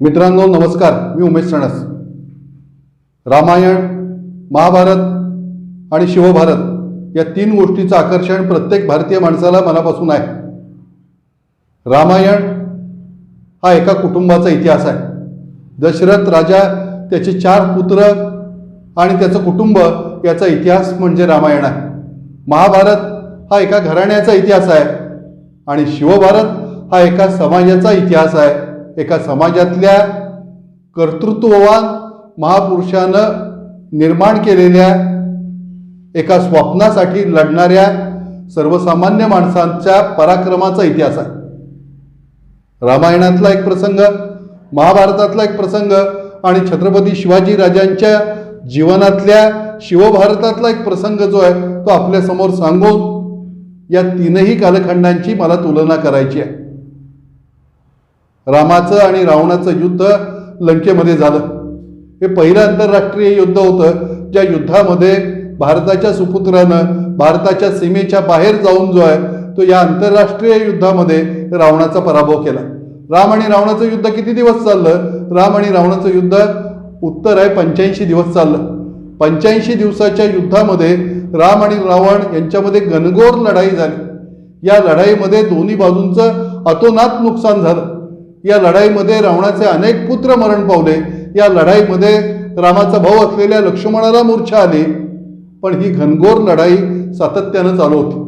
मित्रांनो नमस्कार. मी उमेश सणस. रामायण महाभारत आणि शिवभारत या तीन गोष्टीचं आकर्षण प्रत्येक भारतीय माणसाला मनापासून आहे. रामायण हा एका कुटुंबाचा इतिहास आहे. दशरथ राजा त्याचे चार पुत्र आणि त्याचं कुटुंब याचा इतिहास म्हणजे रामायण आहे. महाभारत हा एका घराण्याचा इतिहास आहे आणि शिवभारत हा एका समाजाचा इतिहास आहे. एका समाजातल्या कर्तृत्ववान महापुरुषानं निर्माण केलेल्या एका स्वप्नासाठी लढणाऱ्या सर्वसामान्य माणसांच्या पराक्रमाचा इतिहास आहे. रामायणातला एक प्रसंग महाभारतातला एक प्रसंग आणि छत्रपती शिवाजी राजांच्या जीवनातल्या शिवभारतातला एक प्रसंग जो आहे तो आपल्यासमोर सांगून या तीनही कालखंडांची मला तुलना करायची आहे. रामाचं आणि रावणाचं युद्ध लंकेमध्ये झालं. हे पहिलं आंतरराष्ट्रीय युद्ध होतं ज्या युद्धामध्ये भारताच्या सुपुत्रानं भारताच्या सीमेच्या बाहेर जाऊन जो आहे तो या आंतरराष्ट्रीय युद्धामध्ये रावणाचा पराभव केला. राम आणि रावणाचं युद्ध किती दिवस चाललं? राम आणि रावणाचं युद्ध उत्तर आहे पंच्याऐंशी दिवस चाललं. पंच्याऐंशी दिवसाच्या युद्धामध्ये राम आणि रावण यांच्यामध्ये घनघोर लढाई झाली. या लढाईमध्ये दोन्ही बाजूंचं अतोनात नुकसान झालं. या लढाईमध्ये रावणाचे अनेक पुत्र मरण पावले. या लढाईमध्ये रामाचा भाऊ असलेल्या लक्ष्मणाला मूर्छा आली. पण ही घनघोर लढाई सातत्यानं चालू होती.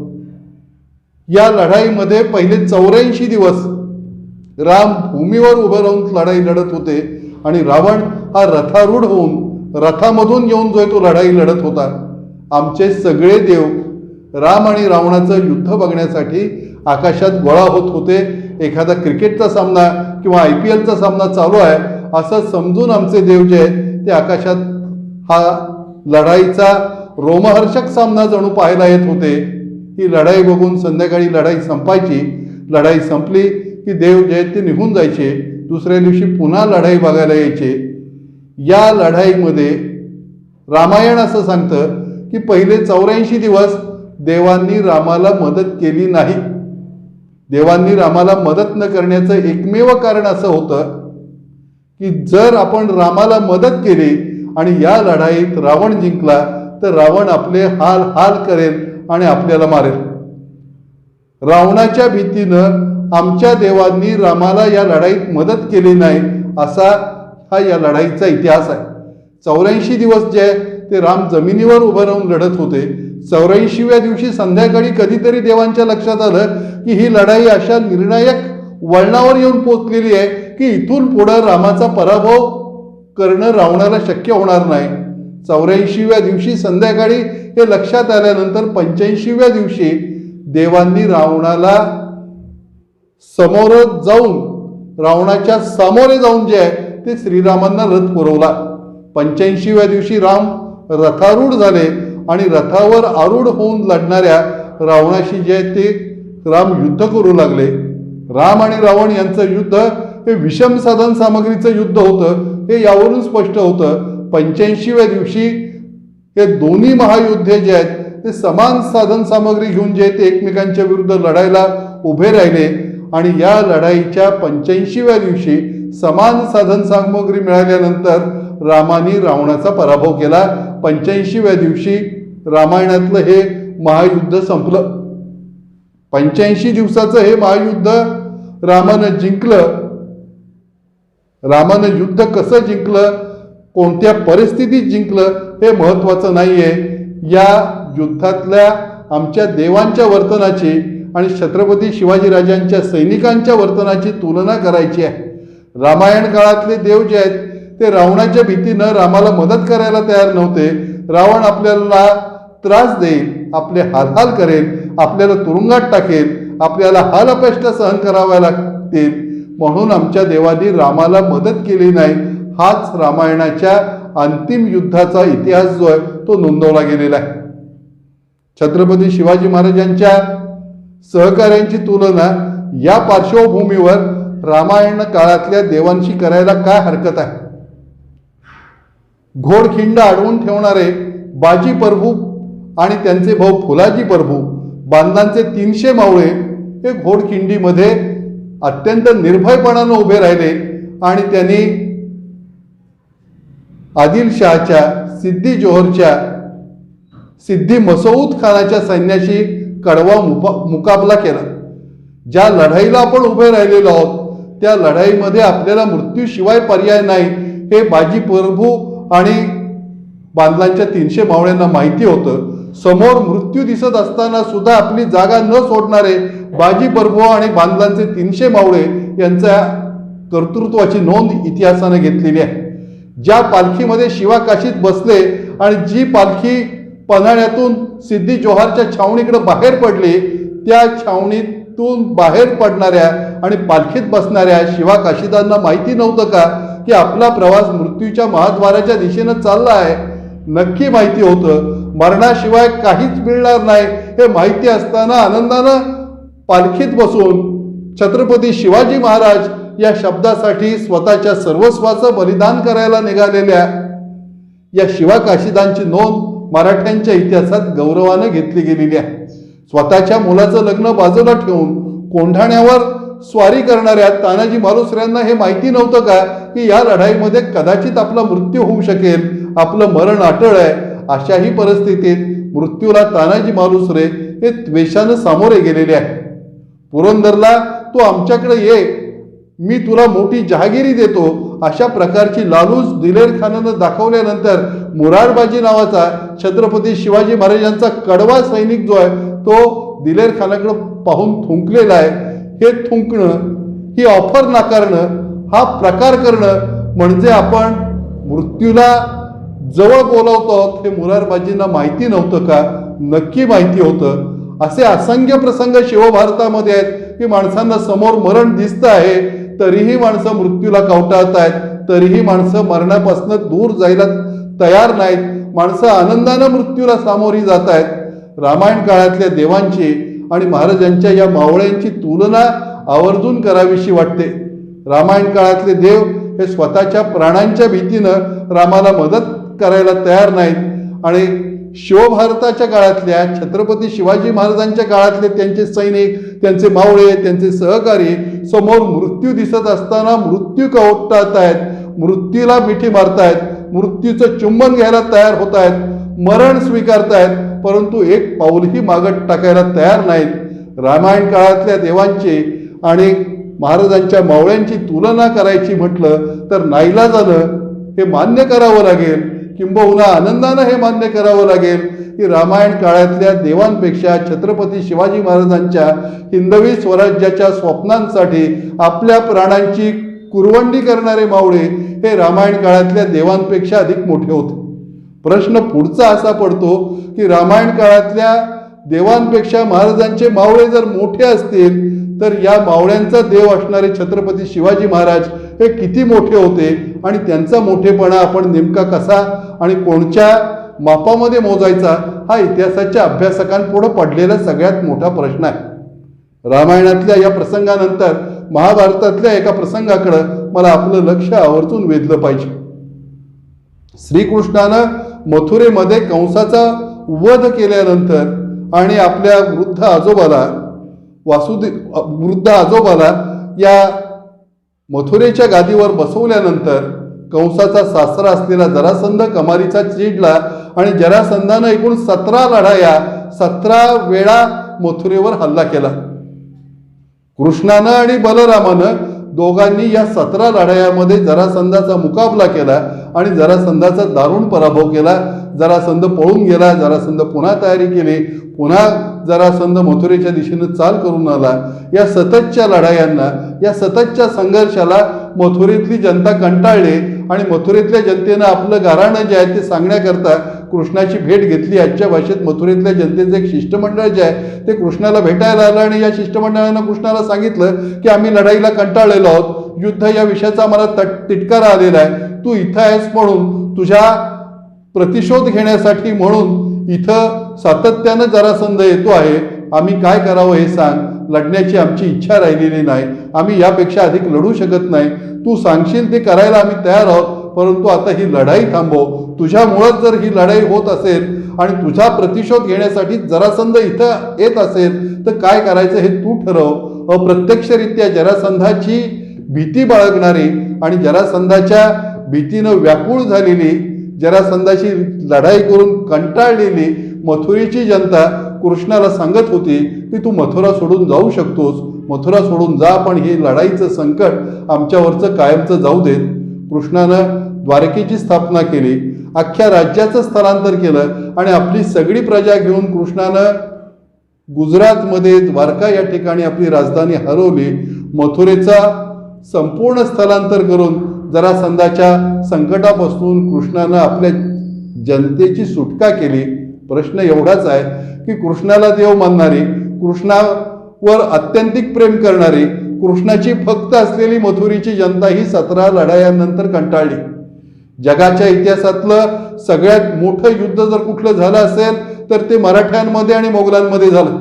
या लढाईमध्ये पहिले चौऱ्याऐंशी दिवस राम भूमीवर उभं राहून लढाई लढत होते आणि रावण हा रथारूढ होऊन रथामधून येऊन जो आहे तो लढाई लढत होता. आमचे सगळे देव राम आणि रावणाचं युद्ध बघण्यासाठी आकाशात गोळा होत होते. एखादा क्रिकेटचा सामना किंवा आय पी एलचा सामना चालू आहे असं समजून आमचे देव जे आहेत ते आकाशात हा लढाईचा रोमहर्षक सामना जणू पाहायला येत होते. ही लढाई बघून संध्याकाळी लढाई संपायची. लढाई संपली की देव जे आहेत ते निघून जायचे. दुसऱ्या दिवशी पुन्हा लढाई बघायला यायचे. या लढाईमध्ये रामायण असं सांगतं की पहिले चौऱ्याऐंशी दिवस देवांनी रामाला मदत केली नाही. देवांनी रामाला मदत न करण्याचं एकमेव कारण असं होतं की जर आपण रामाला मदत केली आणि या लढाईत रावण जिंकला तर रावण आपले हाल हाल करेल आणि आपल्याला मारेल. रावणाच्या भीतीनं आमच्या देवांनी रामाला या लढाईत मदत केली नाही असा हा या लढाईचा इतिहास आहे. चौऱ्याऐंशी दिवस जे आहे ते राम जमिनीवर उभं राहून लढत होते. चौऱ्याऐंशीव्या दिवशी संध्याकाळी कधीतरी देवांच्या लक्षात आलं की ही लढाई अशा निर्णायक वळणावर येऊन पोचलेली आहे की इथून पुढं रामाचा पराभव करणं रावणाला शक्य होणार नाही. चौऱ्याऐंशीव्या दिवशी संध्याकाळी हे लक्षात आल्यानंतर पंच्याऐंशीव्या दिवशी देवांनी रावणाला समोर जाऊन रावणाच्या सामोरे जाऊन जे आहे ते श्रीरामांना रथ पुरवला. पंच्याऐंशीव्या दिवशी राम रथारूढ झाले. आणि रथावर आरूढ होऊन लढणाऱ्या रावणाशी जे ते राम युद्ध करू लागले. राम आणि रावण यांचं युद्ध हे विषम साधन सामग्रीचं युद्ध होतं हे यावरून स्पष्ट होतं. पंच्याऐंशीव्या दिवशी हे दोन्ही महायुद्धे जे आहेत ते समान साधन सामग्री घेऊन जे आहेत ते एकमेकांच्या विरुद्ध लढायला उभे राहिले. आणि या लढाईच्या पंच्याऐंशीव्या दिवशी समान साधन सामग्री मिळाल्यानंतर रामाने रावणाचा पराभव केला. पंच्याऐंशीव्या दिवशी रामायणातलं हे महायुद्ध संपलं. पंच्याऐंशी दिवसाचं हे महायुद्ध रामानं जिंकलं. रामानं युद्ध कसं जिंकलं? कोणत्या परिस्थितीत जिंकलं? हे महत्त्वाचं नाही आहे या युद्धातल्या आमच्या देवांच्या वर्तनाची आणि छत्रपती शिवाजीराजांच्या सैनिकांच्या वर्तनाची तुलना करायची आहे. रामायण काळातले देव जे आहेत ते रावणाच्या भीतीनं रामाला मदत करायला तयार नव्हते. रावण आपल्याला त्रास देईल आपले हालहाल करेल आपल्याला तुरुंगात टाकेल आपल्याला हाल अपेष्ट सहन कराव्या लागतील. म्हणून आमच्या देवानी रामाला मदत केली नाही. हाच रामायणाच्या अंतिम युद्धाचा इतिहास जो आहे तो नोंदवला गेलेला आहे. छत्रपती शिवाजी महाराजांच्या सहकार्यांची तुलना या पार्श्वभूमीवर रामायण काळातल्या देवांशी करायला काय हरकत आहे? घोडखिंड अडवून ठेवणारे बाजी प्रभू आणि त्यांचे भाऊ फुलाजी प्रभू बांधांचे तीनशे मावळे हे घोडखिंडीमध्ये अत्यंत निर्भयपणानं उभे राहिले आणि त्यांनी आदिलशहाच्या सिद्धी जोहरच्या सिद्धी मसऊद खानाच्या सैन्याशी कडवा मुपा मुकाबला केला. ज्या लढाईला आपण उभे राहिलेलो आहोत त्या लढाईमध्ये आपल्याला मृत्यूशिवाय पर्याय नाही हे बाजी प्रभू आणि बांधलांच्या तीनशे मावळ्यांना माहिती होतं समोर मृत्यू दिसत असताना सुद्धा आपली जागा न सोडणारे बाजी बरबुआ आणि बांधलांचे तीनशे मावळे यांच्या कर्तृत्वाची नोंद इतिहासाने घेतलेली आहे. ज्या पालखीमध्ये शिवाकाशीत बसले आणि जी पालखी पन्हाळ्यातून सिद्धी जोहारच्या छावणीकडे बाहेर पडली त्या छावणीत तून बाहेर पडणाऱ्या आणि पालखीत बसणाऱ्या शिवा काशीदांना माहिती नव्हतं का की आपला प्रवास मृत्यूच्या महाद्वाराच्या दिशेनं चालला आहे? नक्की माहिती होतं. मरणाशिवाय काहीच मिळणार नाही हे माहिती असताना आनंदानं पालखीत बसून छत्रपती शिवाजी महाराज या शब्दासाठी स्वतःच्या सर्वस्वाचं बलिदान करायला निघालेल्या या शिवा काशीदांची नोंद मराठ्यांच्या इतिहासात गौरवानं घेतली गेलेली आहे. स्वतःच्या मुलाचं लग्न बाजूला ठेवून कोंढाण्यावर स्वारी करणाऱ्या तानाजी मालुसऱ्यांना हे माहिती नव्हतं का की या लढाईमध्ये कदाचित आपला मृत्यू होऊ शकेल आपलं मरण अटळ आहे? अशाही परिस्थितीत मृत्यूला तानाजी मालुसरे हे द्वेषानं सामोरे गेलेले आहे पुरंदरला तू आमच्याकडे ये मी तुला मोठी जहागिरी देतो. अशा प्रकारची लालूच दिलेर खानानं दाखवल्यानंतर मुरारबाजी नावाचा छत्रपती शिवाजी महाराजांचा कडवा सैनिक जो आहे तो दिलेर खानाकडं पाहून थुंकलेला आहे. हे थुंकणं ही ऑफर नाकारणं हा प्रकार करणं म्हणजे आपण मृत्यूला जवळ बोलावतो आहोत हे मुरारबाजींना माहिती नव्हतं का? नक्की माहिती होतं. असे असंख्य प्रसंग शिवभारतामध्ये आहेत. की माणसांना समोर मरण दिसतं आहे तरीही माणसं मृत्यूला कवटाळत आहेत. तरीही माणसं मरणापासून दूर जायला तयार नाहीत. माणसं आनंदानं मृत्यूला सामोरी जात आहेत. रामायण काळातल्या देवांची आणि महाराजांच्या या मावळ्यांची तुलना आवर्जून करावीशी वाटते. रामायण काळातले देव हे स्वतःच्या प्राणांच्या भीतीनं रामाला मदत करायला तयार नाहीत आणि शिवभारताच्या काळातल्या छत्रपती शिवाजी महाराजांच्या काळातले त्यांचे सैनिक त्यांचे मावळे त्यांचे सहकारी समोर मृत्यू दिसत असताना मृत्यू कवटाळत आहेत मृत्यूला मिठी मारतायत मृत्यूचं चुंबन घ्यायला तयार होत आहेत मरण स्वीकारतायत परंतु एक पाऊलही मागत टाकायला तयार नाहीत. रामायण काळातल्या देवांची आणि महाराजांच्या मावळ्यांची तुलना करायची म्हटलं तर नाईला झालं? हे मान्य करावं लागेल. किंबहुना आनंदानं हे मान्य करावं लागेल की रामायण काळातल्या देवांपेक्षा छत्रपती शिवाजी महाराजांच्या हिंदवी स्वराज्याच्या स्वप्नांसाठी आपल्या प्राणांची कुरवंडी करणारे मावळे हे रामायण काळातल्या देवांपेक्षा अधिक मोठे होते. प्रश्न पुढचा असा पडतो की रामायण काळातल्या देवांपेक्षा महाराजांचे मावळे जर मोठे असतील तर या मावळ्यांचा देव असणारे छत्रपती शिवाजी महाराज हे किती मोठे होते आणि त्यांचा मोठेपणा आपण नेमका कसा आणि कोणत्या मापामध्ये मोजायचा हा इतिहासाच्या अभ्यासकांपुढं पडलेला सगळ्यात मोठा प्रश्न आहे. रामायणातल्या या प्रसंगानंतर महाभारतातल्या एका प्रसंगाकडं मला आपलं लक्ष आवर्जून वेधलं पाहिजे. श्रीकृष्णानं मथुरेमध्ये कंसाचा वध केल्यानंतर आणि आपल्या वृद्ध आजोबाला वासुदेव वृद्ध आजोबाला या मथुरेच्या गादीवर बसवल्यानंतर कंसाचा सासरा असलेला जरासंध कमारीचा चिडला आणि जरासंधानं एकूण सतरा लढाया सतरा वेळा मथुरेवर हल्ला केला. कृष्णानं आणि बलरामानं दोघांनी या सतरा लढायामध्ये जरासंधाचा मुकाबला केला आणि जरासंधाचा दारुण पराभव केला. जरासंध पळून गेला जरासंध पुन्हा तयारी केली पुन्हा जरासंध मथुरेच्या दिशेनं चाल करून आला. या सततच्या लढायांना या सततच्या संघर्षाला मथुरेतली जनता कंटाळली आणि मथुरेतल्या जनतेनं आपलं गाराणं जे आहे ते सांगण्याकरता कृष्णाची भेट घेतली. आजच्या भाषेत मथुरेतल्या जनतेचं एक शिष्टमंडळ जे आहे. ते कृष्णाला भेटायला आलं आणि या शिष्टमंडळानं कृष्णाला सांगितलं की आम्ही लढाईला कंटाळलेलो आहोत. युद्ध या विषयाचा आम्हाला तट तिटकारा आलेला आहे. तू इथं आहेस म्हणून तुझ्या प्रतिशोध घेण्यासाठी म्हणून इथं सातत्यानं जरासंध येतो आहे. आम्ही काय करावं हे सांग. लढण्याची आमची इच्छा राहिलेली नाही. आम्ही यापेक्षा अधिक लढू शकत नाही. तू सांगशील ते करायला आम्ही तयार आहोत. परंतु आता ही लढाई थांबव. तुझ्यामुळंच जर ही लढाई होत असेल आणि तुझा प्रतिशोध घेण्यासाठी जरासंध इथं येत असेल तर काय करायचं हे तू ठरव. अप्रत्यक्षरित्या जरासंधाची भीती बाळगणारी आणि जरासंधाच्या भीतीनं व्याकुळ झालेली जरासंधाशी लढाई करून कंटाळलेली मथुरीची जनता कृष्णाला सांगत होती की तू मथुरा सोडून जाऊ शकतोस. मथुरा सोडून जा पण हे लढाईचं संकट आमच्यावरचं कायमचं जाऊ देत. कृष्णानं द्वारकेची स्थापना केली अख्ख्या राज्याचं स्थलांतर केलं आणि आपली सगळी प्रजा घेऊन कृष्णानं गुजरातमध्ये द्वारका या ठिकाणी आपली राजधानी हरवली. मथुरेचा संपूर्ण स्थलांतर करून जरासंधाच्या संकटापासून कृष्णानं आपल्या जनतेची सुटका केली. प्रश्न एवढाच आहे की कृष्णाला देव मानणारी कृष्णावर अत्यंतिक प्रेम करणारी कृष्णाची फक्त असलेली मथुरीची जनता ही सतरा लढायांनंतर कंटाळली. जगाच्या इतिहासातलं सगळ्यात मोठं युद्ध जर कुठलं झालं असेल तर ते मराठ्यांमध्ये आणि मोगलांमध्ये झालं.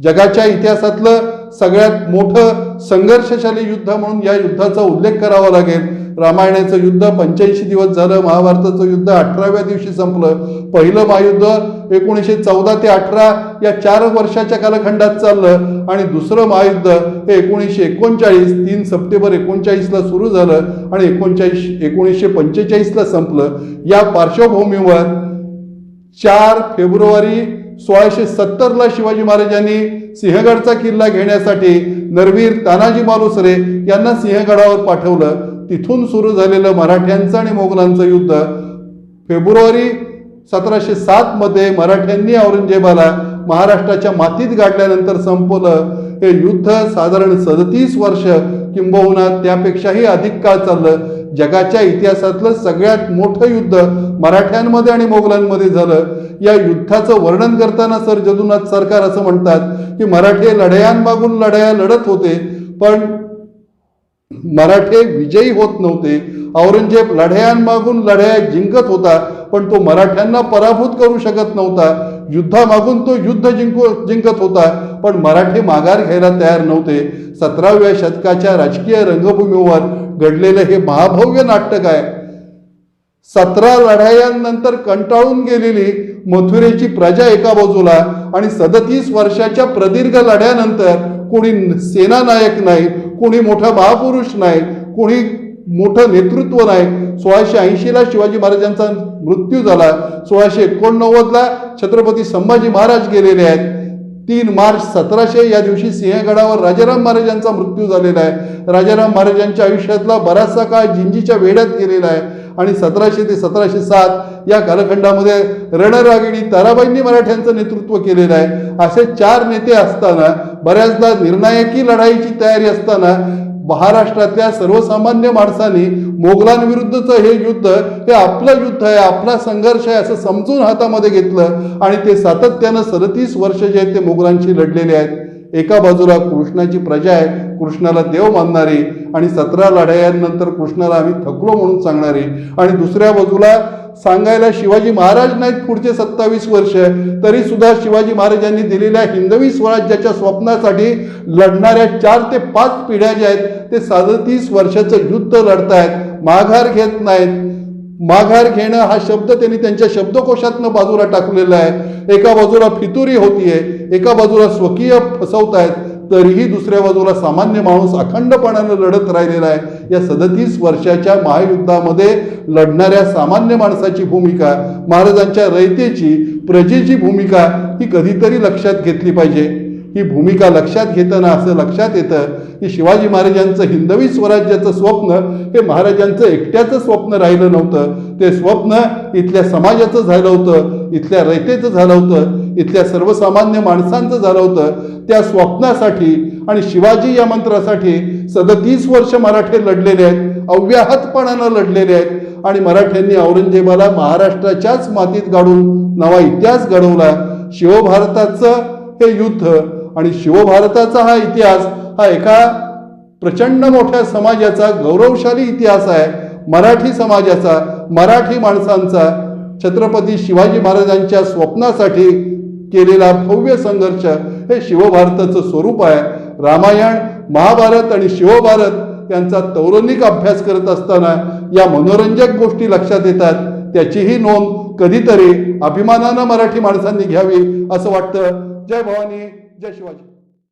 जगाच्या इतिहासातलं सगळ्यात मोठं संघर्षशाली युद्ध म्हणून या युद्धाचा उल्लेख करावा लागेल. रामायणाचं युद्ध पंच्याऐंशी दिवस झालं महाभारताचं युद्ध अठराव्या दिवशी संपलं. पहिलं महायुद्ध एकोणीसशे चौदा ते अठरा या चार वर्षाच्या कालखंडात चाललं आणि दुसरं महायुद्ध हे एकोणीसशे एकोणचाळीस तीन सप्टेंबर एकोणचाळीसला सुरू झालं आणि एकोणचाळीस एकोणीसशे पंचेचाळीसला संपलं. या पार्श्वभूमीवर चार फेब्रुवारी सोळाशे सत्तरला शिवाजी महाराजांनी सिंहगडचा किल्ला घेण्यासाठी नरवीर तानाजी मालुसरे यांना सिंहगडावर पाठवलं. तिथून सुरू झालेलं मराठ्यांचं आणि मोगलांचं युद्ध फेब्रुवारी सतराशे सातमध्ये मराठ्यांनी औरंगजेबाला महाराष्ट्राच्या मातीत गाठल्यानंतर संपवलं. हे युद्ध साधारण सदतीस वर्ष किंबहुना त्यापेक्षाही अधिक काळ चाललं. जगाच्या इतिहासातलं सगळ्यात मोठं युद्ध मराठ्यांमध्ये आणि मोगलांमध्ये झालं. या युद्धाचं वर्णन करताना सर जदुनाथ सरकार असं म्हणतात की मराठे लढायांमागून लढाया लढत होते पण मराठे विजयी होत नव्हते. औरंगजेब लढायांमागून लढाया जिंकत होता पण तो मराठ्यांना पराभूत करू शकत नव्हता. युद्धामागून तो युद्ध जिंकू जिंकत होता. पण मराठी माघार घ्यायला तयार नव्हते. सतराव्या शतकाच्या राजकीय रंगभूमीवर घडलेलं हे महाभव्य नाटक आहे. सतरा लढायांनंतर कंटाळून गेलेली मथुरेची प्रजा एका बाजूला आणि सदतीस वर्षाच्या प्रदीर्घ लढ्यानंतर कोणी सेनानायक नाही कोणी मोठा महापुरुष नाही कोणी मोठं नेतृत्व नाही. सोळाशे ऐंशीला शिवाजी महाराजांचा मृत्यू झाला. सोळाशे एकोणनव्वदला छत्रपती संभाजी महाराज गेलेले आहेत. तीन मार्च सतराशे या दिवशी सिंहगडावर राजाराम महाराजांचा मृत्यू झालेला आहे. राजाराम महाराजांच्या आयुष्यातला बराचसा काळ जिंजीच्या वेड्यात गेलेला आहे. आणि सतराशे ते सतराशे सात या कालखंडामध्ये रणरागिणी ताराबाईंनी मराठ्यांचं नेतृत्व केलेलं आहे. असे चार नेते असताना बऱ्याचदा निर्णायकी लढाईची तयारी असताना महाराष्ट्रातल्या सर्वसामान्य माणसांनी मोगलांविरुद्धचं हे युद्ध हे आपलं युद्ध आहे आपला संघर्ष आहे असं समजून हातामध्ये घेतलं आणि ते सातत्यानं सदतीस वर्ष जे आहेत ते मोगलांशी लढलेले आहेत. एका बाजूला कृष्णाची प्रजा आहे कृष्णाला देव मानणारी आणि सतरा लढायांनंतर कृष्णाला आम्ही थकलो म्हणून सांगणारी. आणि दुसऱ्या बाजूला सांगायला शिवाजी महाराज नाहीत पुढचे सत्तावीस वर्ष तरी सुद्धा शिवाजी महाराजांनी दिलेल्या हिंदवी स्वराज्याच्या स्वप्नासाठी लढणाऱ्या चार ते पाच पिढ्या ज्या आहेत ते सदतीस वर्षाचं युद्ध लढतायत माघार घेत नाहीत. माघार घेणं हा शब्द त्यांनी त्यांच्या शब्दकोशातनं बाजूला टाकलेला आहे. एका बाजूला फितुरी होतीये एका बाजूला स्वकीय फसवतायत. तरीही दुसऱ्या बाजूला सामान्य माणूस अखंडपणानं लढत राहिलेला आहे. या सदतीस वर्षाच्या महायुद्धामध्ये लढणाऱ्या सामान्य माणसाची भूमिका महाराजांच्या रयतेची प्रजेची भूमिका ही कधीतरी लक्षात घेतली पाहिजे. ही भूमिका लक्षात घेताना असं लक्षात येतं की शिवाजी महाराजांचं हिंदवी स्वराज्याचं स्वप्न हे महाराजांचं एकट्याचं स्वप्न राहिलं नव्हतं. ते स्वप्न इथल्या समाजाचं झालं होतं इथल्या रयतेचं झालं होतं. इथल्या सर्वसामान्य माणसांचं झालं होतं त्या स्वप्नासाठी आणि शिवाजी या मंत्रासाठी सदतीस वर्ष मराठे लढलेले आहेत अव्याहतपणानं लढलेले आहेत. आणि मराठ्यांनी औरंगजेबाला महाराष्ट्राच्याच मातीत गाडून नवा इतिहास घडवला. शिवभारताचं हे युद्ध आणि शिवभारताचा हा इतिहास हा एका प्रचंड मोठ्या समाजाचा गौरवशाली इतिहास आहे. मराठी समाजाचा मराठी माणसांचा छत्रपती शिवाजी महाराजांच्या स्वप्नासाठी केलेला भव्य संघर्ष हे शिवभारताचं स्वरूप आहे. रामायण महाभारत आणि शिवभारत यांचा तौरणिक अभ्यास करत असताना या मनोरंजक गोष्टी लक्षात येतात. त्याचीही नोंद कधीतरी अभिमानानं मराठी माणसांनी घ्यावी असं वाटतं. जय भवानी जय शिवाजी.